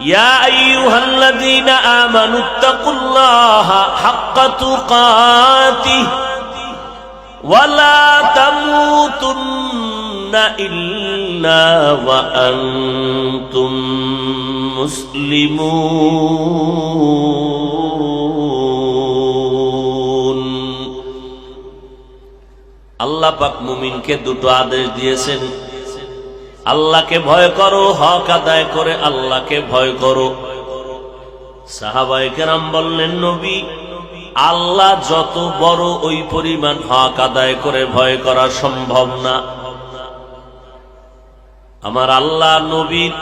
يا أيها الذين آمنوا اتقوا الله حق تقاته ولا تموتن إلا وأنتم مسلمون আল্লাহ পাক মুমিনকে দুটো আদেশ দিয়েছেন আল্লাহকে ভয় করো, হক আদায় করে আল্লাহকে ভয় করো। সাহাবাই কেরাম বললেন, নবী, আল্লাহ যত বড় ওই পরিমাণ হক আদায় করে ভয় করা সম্ভব না। আমার আল্লাহ নবীর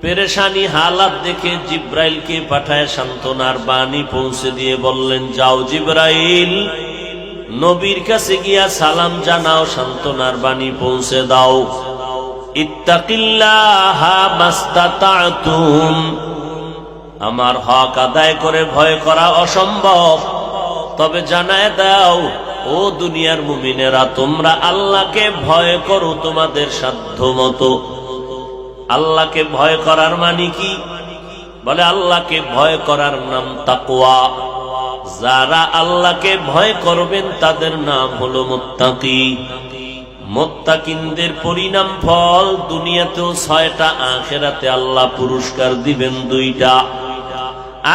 পেরেশানি হালাত দেখে জিব্রাইলকে পাঠায় সান্ত্বনার বাণী পৌঁছে দিয়ে বললেন, যাও জিব্রাইল, নবীর কাছে গিয়া সালাম জানাও, সান্ত্বনার বাণী পৌঁছে দাও। আমার হক আদায় করে ভয় করা অসম্ভব। তবে জানায় দাও, ও দুনিয়ার মুমিনেরা, তোমরা আল্লাহকে ভয় করো তোমাদের সাধ্য মতো আল্লাহকে ভয় করার মানে কি? বলে, আল্লাহকে ভয় করার নাম তাকওয়া। যারা আল্লাহকে ভয় করবেন, তাদের নাম হলো মোত্তাকি। মোত্তাকিনদের পরিণাম ফল, দুনিয়াতেও ছয়টা, আখেরাতে আল্লাহ পুরস্কার দিবেন দুইটা।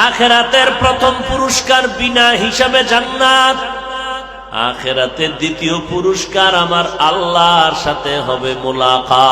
আখেরাতের প্রথম পুরস্কার বিনা হিসাবে জান্নাত। আখেরাতে দ্বিতীয় পুরস্কার আমার আল্লাহর সাথে হবে মোলাকা